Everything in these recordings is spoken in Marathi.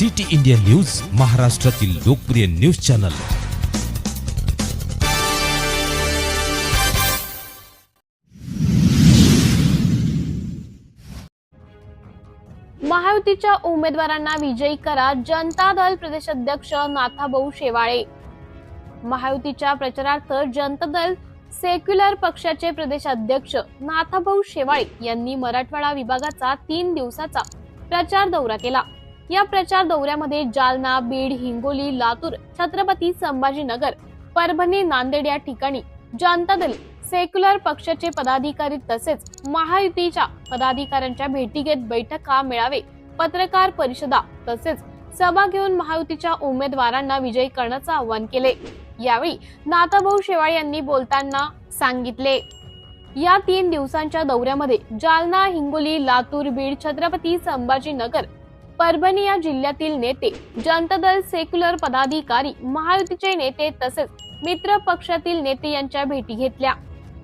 सिटी इंडिया न्यूज महाराष्ट्रातील लोकप्रिय न्यूज चॅनल. महायुतीच्या उमेदवारांना विजयी करा जनता दल प्रदेशाध्यक्ष नाथाभाऊ शेवाळे. महायुतीच्या प्रचारार्थ जनता दल सेक्युलर पक्षाचे प्रदेशाध्यक्ष नाथाभाऊ शेवाळे यांनी मराठवाडा विभागाचा तीन दिवसाचा प्रचार दौरा केला. या प्रचार दौऱ्यामध्ये जालना बीड हिंगोली लातूर छत्रपती संभाजीनगर परभणी नांदेड या ठिकाणी जनता दल सेक्युलर पक्षाचे पदाधिकारी तसेच महायुतीच्या पदाधिकाऱ्यांच्या भेटी घेत बैठका मेळावे पत्रकार परिषदा तसेच सभा घेऊन महायुतीच्या उमेदवारांना विजयी करण्याचं आवाहन केले. यावेळी नाथाभाऊ शेवाळे यांनी बोलताना सांगितले. या तीन दिवसांच्या दौऱ्यामध्ये जालना हिंगोली लातूर बीड छत्रपती संभाजीनगर परभणी या जिल्ह्यातील नेते जनता दल सेक्युलर पदाधिकारी महायुतीचे नेते तसेच मित्र पक्षातील नेते यांच्या भेटी घेतल्या.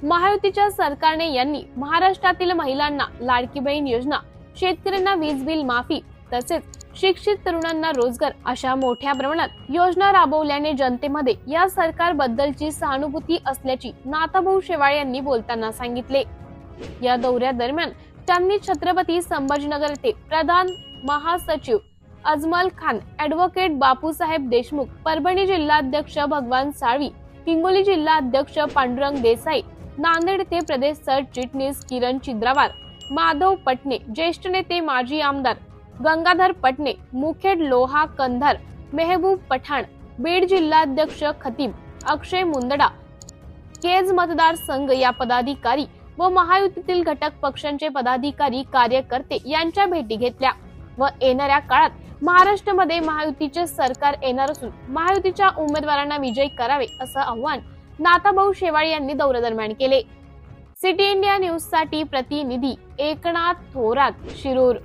महायुतीच्या सरकारने यांनी महाराष्ट्रातील महिलांना लाडकी बहीण योजना शेतकऱ्यांना वीज बिल माफी तसेच शिक्षित तरुणांना रोजगार अशा मोठ्या प्रमाणात योजना राबवल्याने जनतेमध्ये या सरकारबद्दलची सहानुभूती असल्याची नाथाभाऊ शेवाळे यांनी बोलताना सांगितले. या दौऱ्यादरम्यान त्यांनी छत्रपती संभाजीनगर येथे प्रधान महासचिव अजमल खान ऍडव्होकेट बापूसाहेब देशमुख परभणी जिल्हाध्यक्ष भगवान साळवी हिंगोली जिल्हाध्यक्ष पांडुरंग देसाई नांदेड ते प्रदेश सरचिटणीस किरण चिद्रावार माधव पटणे ज्येष्ठ नेते माजी आमदार गंगाधर पटणे मुखेड लोहा कंधार मेहबूब पठाण बीड जिल्हाध्यक्ष खतीब अक्षय मुंदडा केज मतदारसंघ या पदाधिकारी व महायुतीतील घटक पक्षांचे पदाधिकारी कार्यकर्ते यांच्या भेटी घेतल्या. व येणाऱ्या काळात महाराष्ट्रामध्ये महायुतीचे सरकार येणार असून महायुतीच्या उमेदवारांना विजयी करावे असं आव्हान नाथाभाऊ शेवाळे यांनी दौऱ्यादरम्यान केले. सिटी इंडिया न्यूजसाठी प्रतिनिधी एकनाथ थोरात शिरूर.